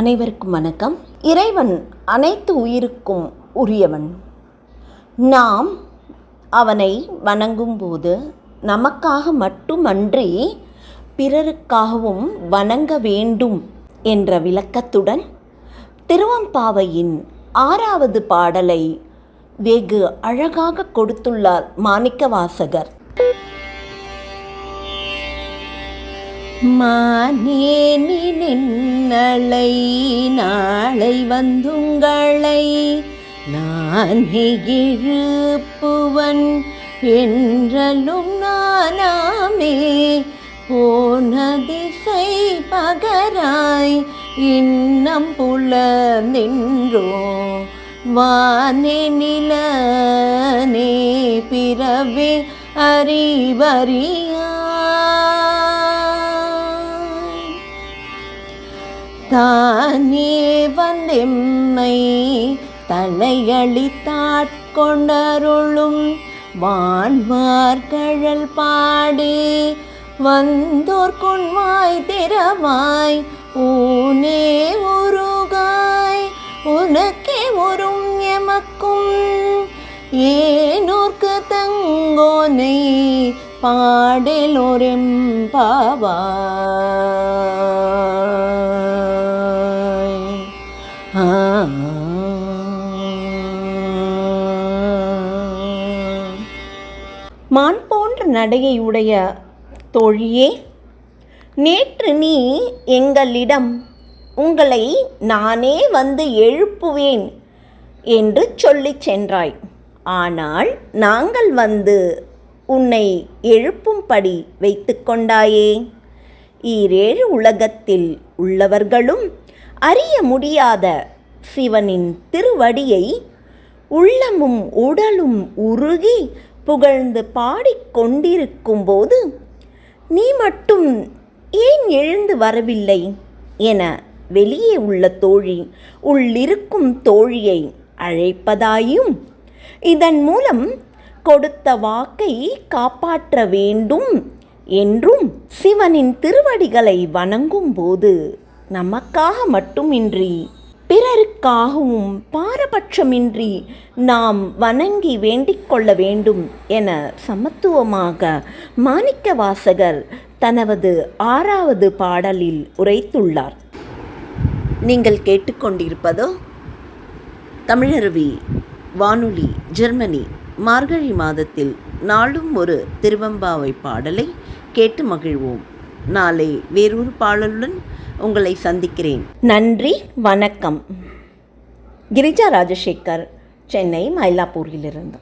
அனைவருக்கும் வணக்கம். இறைவன் அனைத்து உயிருக்கும் உரியவன். நாம் அவனை வணங்கும்போது நமக்காக மட்டுமன்றி பிறருக்காகவும் வணங்க வேண்டும் என்ற விளக்கத்துடன் திருவம்பாவையின் ஆறாவது பாடலை வெகு அழகாக கொடுத்துள்ளார் மாணிக்கவாசகர். மானே நின் நாளை நாளை வந்துங்களை நான் இழுப்புவன் என்றலும் நானாமே போன திசை பகராய் இன்னம் புல நின்றோ வானே நிலனே பிறவே அறிவறியா தானே வந்தெம்மை தலையளித்தாட்கொண்டருளும் வான்மார்கழல் பாடி வந்தோர் கொன்வாய் திறவாய் ஊனே உருகாய் உனக்கே உறும் எமக்கும் ஏனோர்க்கு தங்கோனை பாடலோரெம்பாவாய் மான் போன்ற நடையை உடைய தோழியே நேற்று நீ எங்களிடம் உங்களை நானே வந்து எழுப்புவேன் என்று சொல்லிச் சென்றாய். ஆனால் நாங்கள் வந்து உன்னை எழுப்பும்படி வைத்து கொண்டாயே. ஈரேழு உலகத்தில் உள்ளவர்களும் அறிய முடியாத சிவனின் திருவடியை உள்ளமும் உடலும் உருகி புகழ்ந்து பாடிக்கொண்டிருக்கும்போது நீ மட்டும் ஏன் எழுந்து வரவில்லை? என வெளியே உள்ள தோழி உள்ளிருக்கும் தோழியை அழைப்பதாயும் இதன் மூலம் கொடுத்த வாக்கை காப்பாற்ற வேண்டும் என்றும் சிவனின் திருவடிகளை வணங்கும் போது நமக்காக மட்டுமின்றி பிறருக்கு எதற்காகவும் பாரபட்சமின்றி நாம் வணங்கி வேண்டிக் கொள்ள வேண்டும் என சமத்துவமாக மாணிக்கவாசகர் தனது ஆறாவது பாடலில் உரைத்துள்ளார். நீங்கள் கேட்டுக்கொண்டிருப்பதோ? தமிழருவி வானொலி ஜெர்மனி மார்கழி மாதத்தில் நாளும் ஒரு திருவம்பாவை பாடலை கேட்டு மகிழ்வோம். நாளை வேறொரு பாடலுடன் உங்களை சந்திக்கிறேன். நன்றி வணக்கம். கிரிஜா ராஜசேகர் சென்னை மயிலாப்பூரிலிருந்து.